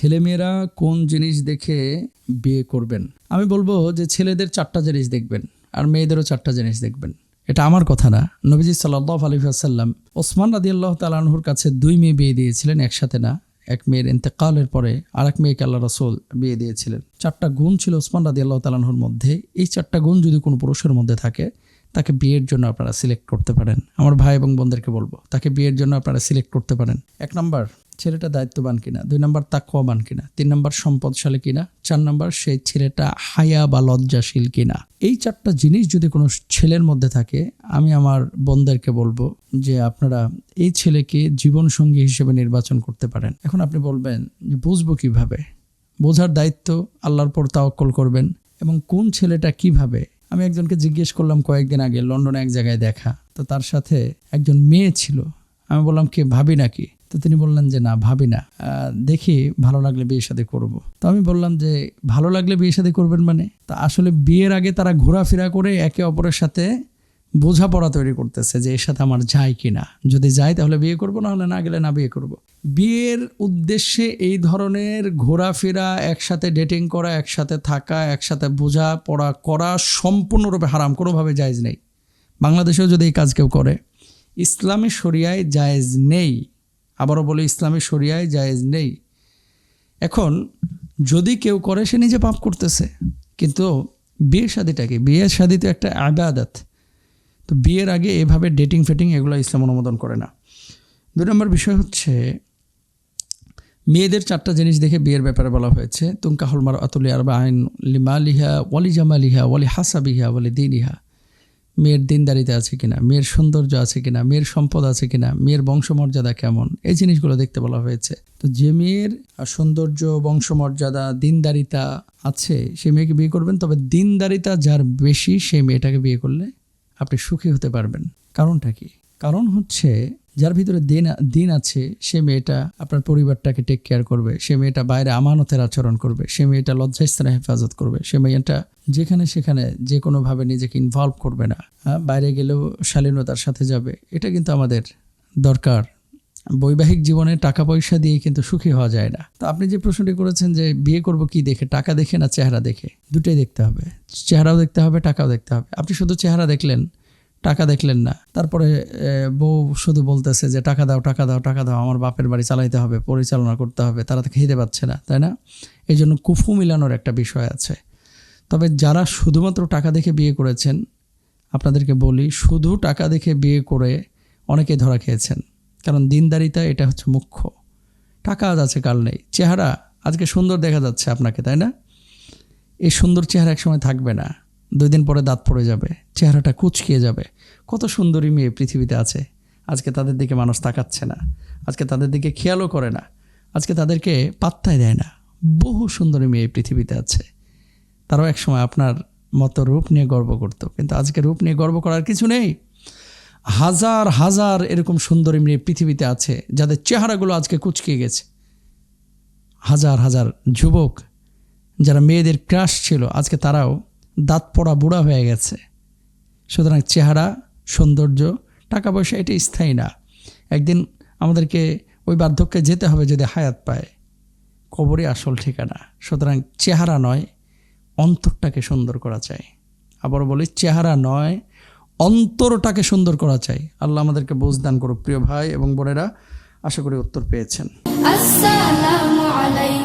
ছেলেমেয়েরা কোন জিনিস দেখে বিয়ে করবেন? আমি বলব যে ছেলেদের চারটা জিনিস দেখবেন আর মেয়েদেরও চারটা জিনিস দেখবেন। এটা আমার কথা না। নবীজি সাল্লাহ আলী আসাল্লাম ওসমান রাদি আল্লাহ তালাহুর কাছে দুই মেয়ে বিয়ে দিয়েছিলেন একসাথে না, এক মেয়ের ইন্তেকালের পরে আর এক মেয়েকে আল্লাহ রসুল বিয়ে দিয়েছিলেন। চারটা গুণ ছিল ওসমান রাদি আল্লাহ তালাহুর মধ্যে। এই চারটা গুণ যদি কোনো পুরুষের মধ্যে থাকে, তাকে বিয়ের জন্য আপনারা সিলেক্ট করতে পারেন। আমার ভাই এবং বোনদেরকে বলব, তাকে বিয়ের জন্য আপনারা সিলেক্ট করতে পারেন। এক নম্বর ছেলেটা দায়িত্ববান কিনা, দুই নম্বর তাকওয়াবান কিনা, তিন নম্বর সম্পদশালী কিনা, চার নম্বর সেই ছেলেটা হায়া বা লজ্জাশীল কিনা। এই চারটা জিনিস যদি কোনো ছেলের মধ্যে থাকে, আমি আমার বোনদেরকে বলব যে আপনারা এই ছেলেকে জীবনসঙ্গী হিসেবে নির্বাচন করতে পারেন। এখন আপনি বলবেন যে বুঝব কীভাবে? বোঝার দায়িত্ব আল্লাহর পর তাওয়াক্কল করবেন এবং কোন ছেলেটা কীভাবে? আমি একজনকে জিজ্ঞেস করলাম কয়েকদিন আগে, লন্ডনে এক জায়গায় দেখা, তো তার সাথে একজন মেয়ে ছিল। আমি বললাম, কে, ভাবি নাকি? তো তিনি বললেন যে, না, ভাবি না। দেখি ভালো লাগলে বিয়ে শাদী করব। তো আমি বললাম যে, ভালো লাগলে বিয়ে শাদী করবেন মানে? তা আসলে বিয়ের আগে তারা ঘোরাফেরা করে একে অপরের সাথে বোঝাপড়া তৈরি করতেছে যে, এর সাথে আমার যায় কিনা যদি যায় তাহলে বিয়ে করব, না হলে না গেলে না বিয়ে করব। বিয়ের উদ্দেশ্যে এই ধরনের ঘোরাফেরা, একসাথে ডেটিং করা, একসাথে থাকা, একসাথে বোঝাপড়া করা সম্পূর্ণরূপে হারাম, কোনোভাবে জায়েজ নেই। বাংলাদেশেও যদি এই কাজ কেউ করে, ইসলামী শরিয়ায় জায়েজ নেই। আবারও বলি, ইসলামী শরিয়ায় জায়েজ নেই। এখন, যদি কেউ করে, সে নিজে পাপ করতেছে। কিন্তু বিয়ের শাদিটা কি? বিয়ের শাদি তো একটা আবাদত। তো বিয়ের আগে এভাবে ডেটিং ফেটিং এগুলো ইসলাম অনুমোদন করে না। দুই নম্বর বিষয় হচ্ছে, মেয়েদের চারটা জিনিস দেখে বিয়ের ব্যাপারে বলা হয়েছে। তুমকা হলমার আতুলি আরবা আইন লিমালিহা ওয়ালি জামা জামালিহা ওয়ালি হাসাবিহা ওয়ালি দিনিহা মেয়ের দিনদারিতে আছে কিনা, মেয়ের সৌন্দর্য আছে কিনা, মেয়ের সম্পদ আছে কিনা, মেয়ের বংশমর্যাদা কেমন, এই জিনিসগুলো দেখতে বলা হয়েছে। তো যে মেয়ের সৌন্দর্য, বংশমর্যাদা, দিনদারিতা আছে, সে মেয়েকে বিয়ে করবেন, তবে দিনদারিতা যার বেশি সেই মেয়েটাকে বিয়ে করলে আপনি সুখী হতে পারবেন। কারণটা কি? কারণ হচ্ছে যার ভিতরে দিন দিন আছে সে মেয়েটা আপনার পরিবারটাকে টেক কেয়ার করবে। সে মেয়েটা বাইরে আমানতের আচরণ করবে। সে মেয়েটা লজ্জাস্থানে হেফাজত করবে। সে মেয়েটা যেখানে সেখানে যে কোনোভাবে নিজেকে ইনভলভ করবে না। হ্যাঁ, বাইরে গেলেও শালীনতার সাথে যাবে। এটা কিন্তু আমাদের দরকার। বৈবাহিক জীবনে টাকা পয়সা দিয়ে কিন্তু সুখী হওয়া যায় না। তো আপনি যে প্রশ্নটি করেছেন যে বিয়ে করব কি দেখে টাকা দেখে না চেহারা দেখে দুটোই দেখতে হবে। চেহারাও দেখতে হবে টাকাও দেখতে হবে। আপনি শুধু চেহারা দেখলেন টাকা দেখলেন না। তারপরে বউ শুধু বলতেছে যে, টাকা দাও টাকা দাও টাকা দাও, আমার বাপের বাড়ি চালাইতে হবে, পরিচালনা করতে হবে, তারা তো খেতে পাচ্ছে না। তাই না? এই জন্য কুফু মিলানোর একটা বিষয় আছে। তবে যারা শুধুমাত্র টাকা দেখে বিয়ে করেছেন, আপনাদেরকে বলি, শুধু টাকা দেখে বিয়ে করে অনেকেই ধরা খেয়েছেন। কারণ দিনদারিতা এটা হচ্ছে মুখ্য। টাকা আজ আছে, কাল নেই। চেহারা আজকে সুন্দর দেখা যাচ্ছে আপনাকে, তাই না? এই সুন্দর চেহারা একসময় থাকবে না। দুই দিন পরে দাঁত পড়ে যাবে, চেহারাটা কুচকিয়ে যাবে। কত সুন্দরী মেয়ে পৃথিবীতে আছে। আজকে তাদের দিকে মানুষ তাকাচ্ছে না। আজকে তাদের দিকে খেয়ালও করে না। আজকে তাদেরকে পাত্তাই দেয় না। বহু সুন্দরী মেয়ে পৃথিবীতে আছে। তারাও একসময় আপনার মতো রূপ নিয়ে গর্ব করতো। কিন্তু আজকে রূপ নিয়ে গর্ব করার কিছু নেই। হাজার হাজার এরকম সুন্দরী মেয়ে পৃথিবীতে আছে, যাদের চেহারাগুলো আজকে কুচকিয়ে গেছে। হাজার হাজার যুবক, যারা মেয়েদের ক্রাশ ছিল, আজকে তারাও দাঁত পড়া বুড়া হয়ে গেছে। সুতরাং চেহারা, সৌন্দর্য টাকা পয়সা এটা স্থায়ী না। একদিন আমাদেরকে ওই বার্ধক্যে যেতে হবে যদি হায়াত পায়। কবরই আসল ঠিকানা। সুতরাং চেহারা নয়, অন্তরটাকে সুন্দর করা চাই। আবার বলি, চেহারা নয়, অন্তরটাকে সুন্দর করা চাই। আল্লাহ আমাদেরকে বোঝ দান করুক, প্রিয় ভাই এবং বোনেরা, আশা করি উত্তর পেয়েছেন। আসসালামু আলাইকুম।